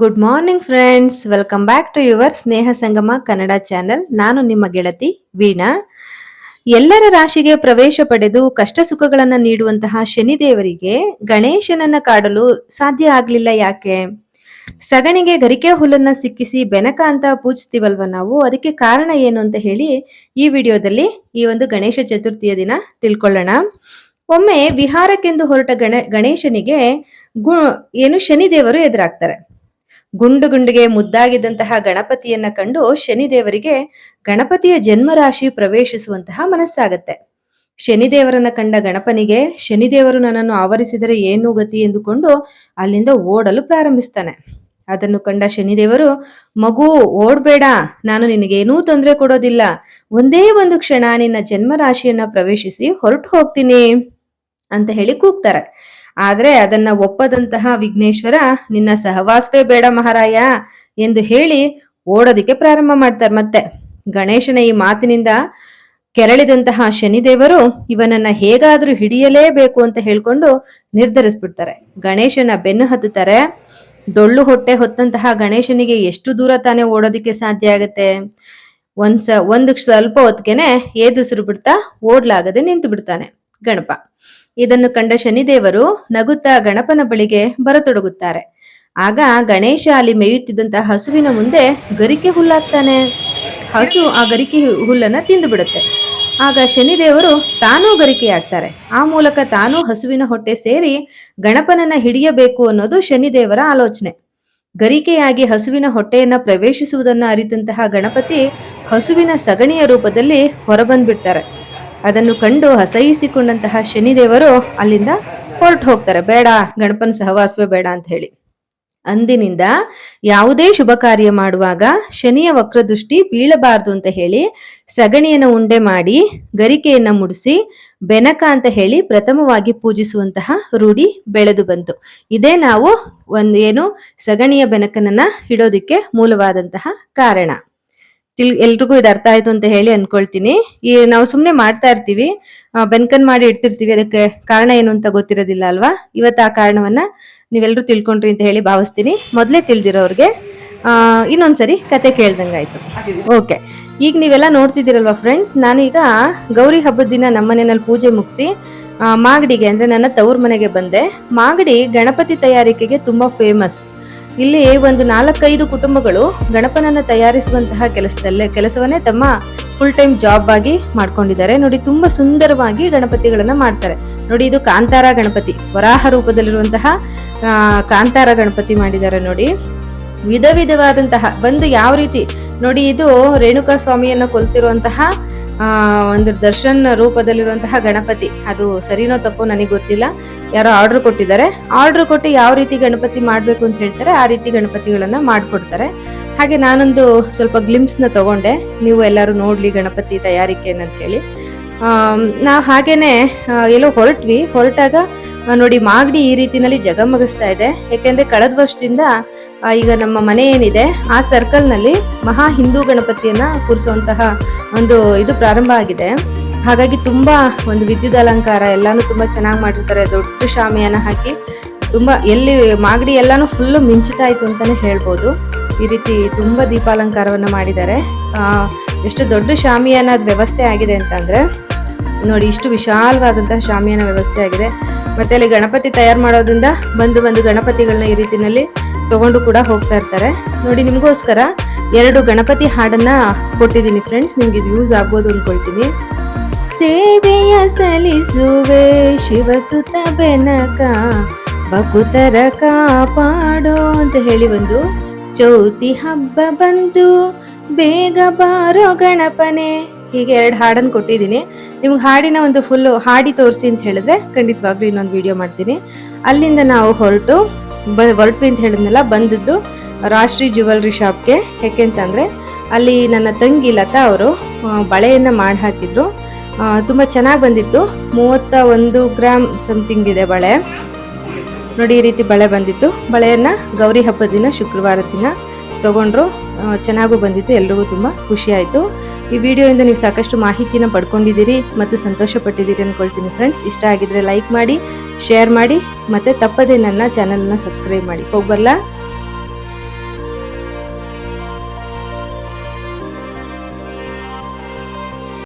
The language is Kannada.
Good morning friends welcome back to your Sneha Sangama Kannada channel ನಾನು ನಿಮ್ಮ ಗೆಳತಿ ವೀಣಾ ಎಲ್ಲರ ರಾಶಿಗೆ ಪ್ರವೇಶ ಪಡೆದು ಕಷ್ಟ ಸುಖಗಳನ್ನು ನೀಡುವಂತಹ ಶನಿದೇವರಿಗೆ ಗಣೇಶನನ್ನ ಕಾಡಲು ಸಾಧ್ಯ ಆಗ್ಲಿಲ್ಲ ಯಾಕೆ? ಸಗಣಿಗೆ ಗರಿಕೆ ಹುಲ್ಲನ್ನ ಸಿಕ್ಕಿಸಿ ಬೆನಕ ಅಂತ ಪೂಜಿಸ್ತೀವಲ್ವ ನಾವು? ಅದಕ್ಕೆ ಕಾರಣ ಏನು ಅಂತ ಹೇಳಿ ಈ ವಿಡಿಯೋದಲ್ಲಿ ಈ ಒಂದು ಗಣೇಶ ಚತುರ್ಥಿಯ ದಿನ ತಿಳ್ಕೊಳ್ಳೋಣ. ಒಮ್ಮೆ ವಿಹಾರಕ್ಕೆಂದು ಹೊರಟ ಗಣ, ಗಣೇಶನಿಗೆ ಗು, ಏನು ಶನಿದೇವರು ಎದುರಾಗ್ತಾರೆ. ಗುಂಡು ಗುಂಡಿಗೆ ಮುದ್ದಾಗಿದ್ದಂತಹ ಗಣಪತಿಯನ್ನ ಕಂಡು ಶನಿದೇವರಿಗೆ ಗಣಪತಿಯ ಜನ್ಮರಾಶಿ ಪ್ರವೇಶಿಸುವಂತಹ ಮನಸ್ಸಾಗತ್ತೆ. ಶನಿದೇವರನ್ನ ಕಂಡ ಗಣಪನಿಗೆ ಶನಿದೇವರು ನನ್ನನ್ನು ಆವರಿಸಿದರೆ ಏನು ಗತಿ ಎಂದುಕೊಂಡು ಅಲ್ಲಿಂದ ಓಡಲು ಪ್ರಾರಂಭಿಸ್ತಾನೆ. ಅದನ್ನು ಕಂಡ ಶನಿದೇವರು, ಮಗು, ಓಡ್ಬೇಡ, ನಾನು ನಿನಗೇನೂ ತೊಂದರೆ ಕೊಡೋದಿಲ್ಲ. ಒಂದೇ ಒಂದು ಕ್ಷಣ ನಿನ್ನ ಜನ್ಮರಾಶಿಯನ್ನ ಪ್ರವೇಶಿಸಿ ಹೊರಟು ಹೋಗ್ತೀನಿ ಅಂತ ಹೇಳಿ ಕೂಗ್ತಾರೆ. ಆದ್ರೆ ಅದನ್ನ ಒಪ್ಪದಂತಹ ವಿಘ್ನೇಶ್ವರ, ನಿನ್ನ ಸಹವಾಸವೇ ಬೇಡ ಮಹಾರಾಯ ಎಂದು ಹೇಳಿ ಓಡೋದಿಕ್ಕೆ ಪ್ರಾರಂಭ ಮಾಡ್ತಾರೆ. ಮತ್ತೆ ಗಣೇಶನ ಈ ಮಾತಿನಿಂದ ಕೆರಳಿದಂತಹ ಶನಿದೇವರು ಇವನನ್ನ ಹೇಗಾದ್ರೂ ಹಿಡಿಯಲೇಬೇಕು ಅಂತ ಹೇಳ್ಕೊಂಡು ನಿರ್ಧರಿಸ್ಬಿಡ್ತಾರೆ. ಗಣೇಶನ ಬೆನ್ನು ಹತ್ತುತ್ತಾರೆ. ಡೊಳ್ಳು ಹೊಟ್ಟೆ ಹೊತ್ತಂತಹ ಗಣೇಶನಿಗೆ ಎಷ್ಟು ದೂರ ತಾನೇ ಓಡೋದಿಕ್ಕೆ ಸಾಧ್ಯ ಆಗತ್ತೆ? ಒಂದ್ಸ, ಒಂದು ಸ್ವಲ್ಪ ಹೊತ್ತಿಗೆನೆ ಏದುಸಿರು ಬಿಡ್ತಾ ಓಡ್ಲಾಗದೆ ನಿಂತು ಬಿಡ್ತಾನೆ ಗಣಪ. ಇದನ್ನು ಕಂಡ ಶನಿದೇವರು ನಗುತ್ತಾ ಗಣಪನ ಬಳಿಗೆ ಬರತೊಡಗುತ್ತಾರೆ. ಆಗ ಗಣೇಶ ಅಲ್ಲಿ ಮೇಯುತ್ತಿದ್ದಂತಹ ಹಸುವಿನ ಮುಂದೆ ಗರಿಕೆ ಹುಲ್ಲಾಗ್ತಾನೆ. ಹಸು ಆ ಗರಿಕೆ ಹುಲ್ಲನ್ನ ತಿಂದು ಬಿಡುತ್ತೆ. ಆಗ ಶನಿದೇವರು ತಾನೂ ಗರಿಕೆಯಾಗ್ತಾರೆ. ಆ ಮೂಲಕ ತಾನೂ ಹಸುವಿನ ಹೊಟ್ಟೆ ಸೇರಿ ಗಣಪನನ್ನ ಹಿಡಿಯಬೇಕು ಅನ್ನೋದು ಶನಿದೇವರ ಆಲೋಚನೆ. ಗರಿಕೆಯಾಗಿ ಹಸುವಿನ ಹೊಟ್ಟೆಯನ್ನ ಪ್ರವೇಶಿಸುವುದನ್ನ ಅರಿತಂತಹ ಗಣಪತಿ ಹಸುವಿನ ಸಗಣಿಯ ರೂಪದಲ್ಲಿ ಹೊರಬಂದ್ಬಿಡ್ತಾರೆ. ಅದನ್ನು ಕಂಡು ಅಸಹಿಸಿಕೊಂಡಂತಹ ಶನಿದೇವರು ಅಲ್ಲಿಂದ ಹೊರಟು ಹೋಗ್ತಾರೆ. ಬೇಡ, ಗಣಪನ ಸಹವಾಸವೇ ಬೇಡ ಅಂತ ಹೇಳಿ. ಅಂದಿನಿಂದ ಯಾವುದೇ ಶುಭ ಕಾರ್ಯ ಮಾಡುವಾಗ ಶನಿಯ ವಕ್ರದೃಷ್ಟಿ ಬೀಳಬಾರದು ಅಂತ ಹೇಳಿ ಸಗಣಿಯನ್ನು ಉಂಡೆ ಮಾಡಿ ಗರಿಕೆಯನ್ನ ಮುಡಿಸಿ ಬೆನಕ ಅಂತ ಹೇಳಿ ಪ್ರಥಮವಾಗಿ ಪೂಜಿಸುವಂತಹ ರೂಢಿ ಬೆಳೆದು ಬಂತು. ಇದೇ ನಾವು ಒಂದು ಏನು ಸಗಣಿಯ ಬೆನಕನನ್ನ ಇಡೋದಿಕ್ಕೆ ಮೂಲವಾದಂತಹ ಕಾರಣ. ತಿಳ್ ಎಲ್ರಿಗೂ ಇದು ಅರ್ಥ ಆಯ್ತು ಅಂತ ಹೇಳಿ ಅನ್ಕೊಳ್ತೀನಿ. ಈ ನಾವು ಸುಮ್ಮನೆ ಮಾಡ್ತಾ ಇರ್ತೀವಿ. ಬೆನ್ಕನ್ ಮಾಡಿ ಇಡ್ತಿರ್ತೀವಿ. ಅದಕ್ಕೆ ಕಾರಣ ಏನು ಅಂತ ಗೊತ್ತಿರೋದಿಲ್ಲ ಅಲ್ವಾ? ಇವತ್ತು ಆ ಕಾರಣವನ್ನ ನೀವೆಲ್ಲರೂ ತಿಳ್ಕೊಂಡ್ರಿ ಅಂತ ಹೇಳಿ ಭಾವಿಸ್ತೀನಿ. ಮೊದಲೇ ತಿಳಿದಿರೋರ್ಗೆ. ಇನ್ನೊಂದ್ಸರಿ ಕತೆ ಕೇಳ್ದಂಗಾಯ್ತು. ಓಕೆ. ಈಗ ನೀವೆಲ್ಲ ನೋಡ್ತಿದ್ದೀರಲ್ವಾ ಫ್ರೆಂಡ್ಸ್? ನಾನೀಗ ಗೌರಿ ಹಬ್ಬದ ದಿನ ನಮ್ಮ ಮನೆಯಲ್ಲಿ ಪೂಜೆ ಮುಗಿಸಿ ಮಾಗಡಿಗೆ ಅಂದರೆ ನನ್ನ ತವ್ರ ಮನೆಗೆ ಬಂದೆ. ಮಾಗಡಿ ಗಣಪತಿ ತಯಾರಿಕೆಗೆ ತುಂಬ ಫೇಮಸ್ ಇಲ್ಲಿ ಒಂದು ನಾಲ್ಕೈದು ಕುಟುಂಬಗಳು ಗಣಪನನ್ನ ತಯಾರಿಸುವಂತಹ ಕೆಲಸದಲ್ಲೇ, ಕೆಲಸವನ್ನೇ ತಮ್ಮ ಫುಲ್ ಟೈಮ್ ಜಾಬ್ ಆಗಿ ಮಾಡ್ಕೊಂಡಿದ್ದಾರೆ. ನೋಡಿ, ತುಂಬಾ ಸುಂದರವಾಗಿ ಗಣಪತಿಗಳನ್ನ ಮಾಡ್ತಾರೆ. ನೋಡಿ, ಇದು ಕಾಂತಾರ ಗಣಪತಿ. ವರಾಹ ರೂಪದಲ್ಲಿರುವಂತಹ ಕಾಂತಾರ ಗಣಪತಿ ಮಾಡಿದ್ದಾರೆ ನೋಡಿ. ವಿಧ ವಿಧವಾದಂತಹ, ಬಂದು ಯಾವ ರೀತಿ, ನೋಡಿ, ಇದು ರೇಣುಕಾ ಸ್ವಾಮಿಯನ್ನ ಕೊಲ್ತಿರುವಂತಹ ಒಂದು ದರ್ಶನ್ ರೂಪದಲ್ಲಿರುವಂತಹ ಗಣಪತಿ. ಅದು ಸರಿನೋ ತಪ್ಪೋ ನನಗೆ ಗೊತ್ತಿಲ್ಲ. ಯಾರೋ ಆರ್ಡರ್ ಕೊಟ್ಟಿದ್ದಾರೆ. ಆರ್ಡರ್ ಕೊಟ್ಟು ಯಾವ ರೀತಿ ಗಣಪತಿ ಮಾಡಬೇಕು ಅಂತ ಹೇಳ್ತಾರೆ, ಆ ರೀತಿ ಗಣಪತಿಗಳನ್ನು ಮಾಡಿಕೊಡ್ತಾರೆ. ಹಾಗೆ ನಾನೊಂದು ಸ್ವಲ್ಪ ಗ್ಲಿಮ್ಸ್ನ ತಗೊಂಡೆ. ನೀವು ಎಲ್ಲರೂ ನೋಡಲಿ ಗಣಪತಿ ತಯಾರಿಕೆ ಅಂತ ಹೇಳಿ. ನಾವು ಹಾಗೇನೆ ಎಲ್ಲೋ ಹೊರಟ್ವಿ. ಹೊರಟಾಗ ನೋಡಿ, ಮಾಗಡಿ ಈ ರೀತಿನಲ್ಲಿ ಜಗಮಗಿಸ್ತಾ ಇದೆ. ಯಾಕೆಂದ್ರೆ ಕಳೆದ ವರ್ಷದಿಂದ ಈಗ ನಮ್ಮ ಮನೆ ಏನಿದೆ, ಆ ಸರ್ಕಲ್ನಲ್ಲಿ ಮಹಾ ಹಿಂದೂ ಗಣಪತಿಯನ್ನ ಕೂರಿಸುವಂತಹ ಒಂದು ಇದು ಪ್ರಾರಂಭ ಆಗಿದೆ. ಹಾಗಾಗಿ ತುಂಬಾ ಒಂದು ವಿದ್ಯುತ್ ಅಲಂಕಾರ ಎಲ್ಲಾನು ತುಂಬಾ ಚೆನ್ನಾಗಿ ಮಾಡಿರ್ತಾರೆ. ದೊಡ್ಡ ಶಾಮಿಯಾನ ಹಾಕಿ ತುಂಬಾ ಎಲ್ಲಿ ಮಾಗಡಿ ಎಲ್ಲಾನು ಫುಲ್ಲು ಇತ್ತು ಅಂತಾನೆ ಹೇಳ್ಬೋದು. ಈ ರೀತಿ ತುಂಬಾ ದೀಪಾಲಂಕಾರವನ್ನು ಮಾಡಿದ್ದಾರೆ. ಎಷ್ಟು ದೊಡ್ಡ ಶಾಮಿಯಾನ ವ್ಯವಸ್ಥೆ ಆಗಿದೆ ಅಂತಂದ್ರೆ, ನೋಡಿ, ಇಷ್ಟು ವಿಶಾಲವಾದಂತಹ ಶಾಮಿಯಾನ ವ್ಯವಸ್ಥೆ ಆಗಿದೆ. ಮತ್ತೆ ಅಲ್ಲಿ ಗಣಪತಿ ತಯಾರು ಮಾಡೋದ್ರಿಂದ ಬಂದು ಬಂದು ಗಣಪತಿಗಳನ್ನ ಈ ರೀತಿನಲ್ಲಿ ತಗೊಂಡು ಕೂಡ ಹೋಗ್ತಾ ಇರ್ತಾರೆ. ನೋಡಿ, ನಿಮಗೋಸ್ಕರ ಎರಡು ಗಣಪತಿ ಹಾಡನ್ನ ಕೊಟ್ಟಿದ್ದೀನಿ ಫ್ರೆಂಡ್ಸ್ ನಿಮ್ಗೆ ಇದು ಯೂಸ್ ಆಗ್ಬೋದು ಅಂದ್ಕೊಳ್ತೀನಿ ಸೇವೆಯ ಸಲ್ಲಿಸುವೆ, ಶಿವಸುತ ಬೆನಕ ಬಕುತರ ಕಾಪಾಡೋ ಅಂತ ಹೇಳಿ ಒಂದು ಚೌತಿ ಹಬ್ಬ ಬಂದು ಬೇಗ ಬಾರೋ ಗಣಪನೆ. ಹೀಗೆ ಎರಡು ಹಾಡನ್ನು ಕೊಟ್ಟಿದ್ದೀನಿ. ನಿಮ್ಗೆ ಹಾಡಿನ ಒಂದು ಫುಲ್ಲು ಹಾಡಿ ತೋರಿಸಿ ಅಂತ ಹೇಳಿದ್ರೆ ಖಂಡಿತವಾಗ್ಲೂ ಇನ್ನೊಂದು ವಿಡಿಯೋ ಮಾಡ್ತೀನಿ. ಅಲ್ಲಿಂದ ನಾವು ಹೊರಟು, ಬ, ಹೊರಟ್ವಿ ಅಂತ ಹೇಳಿದ್ನಲ್ಲ, ಬಂದದ್ದು ರಾಷ್ಟ್ರೀಯ ಜ್ಯುವೆಲ್ರಿ ಶಾಪ್ಗೆ ಯಾಕೆಂತಂದರೆ ಅಲ್ಲಿ ನನ್ನ ತಂಗಿ ಲತಾ ಅವರು ಬಳೆಯನ್ನು ಮಾಡಿ ಹಾಕಿದ್ರು. ತುಂಬ ಚೆನ್ನಾಗಿ ಬಂದಿತ್ತು. ಮೂವತ್ತ ಒಂದು ಗ್ರಾಮ್ ಸಮಥಿಂಗ್ ಇದೆ ಬಳೆ. ನೋಡಿ, ಈ ರೀತಿ ಬಳೆ ಬಂದಿತ್ತು. ಬಳೆಯನ್ನು ಗೌರಿ ಹಬ್ಬದ ದಿನ, ಶುಕ್ರವಾರ ದಿನ ತೊಗೊಂಡ್ರು. ಚೆನ್ನಾಗೂ ಬಂದಿತ್ತು. ಎಲ್ರಿಗೂ ತುಂಬ ಖುಷಿಯಾಯಿತು ಈ ವಿಡಿಯೋಯಿಂದ ನೀವು ಸಾಕಷ್ಟು ಮಾಹಿತಿನ ಪಡ್ಕೊಂಡಿದ್ದೀರಿ ಮತ್ತು ಸಂತೋಷ ಪಟ್ಟಿದ್ದೀರಿ ಅಂದ್ಕೊಳ್ತೀನಿ ಫ್ರೆಂಡ್ಸ್ ಇಷ್ಟ ಆಗಿದ್ರೆ ಲೈಕ್ ಮಾಡಿ ಶೇರ್ ಮಾಡಿ, ಮತ್ತು ತಪ್ಪದೇ ನನ್ನ ಚಾನಲ್ನ ಸಬ್ಸ್ಕ್ರೈಬ್ ಮಾಡಿ. ಹೋಗ್ಬರ್ಲಾ?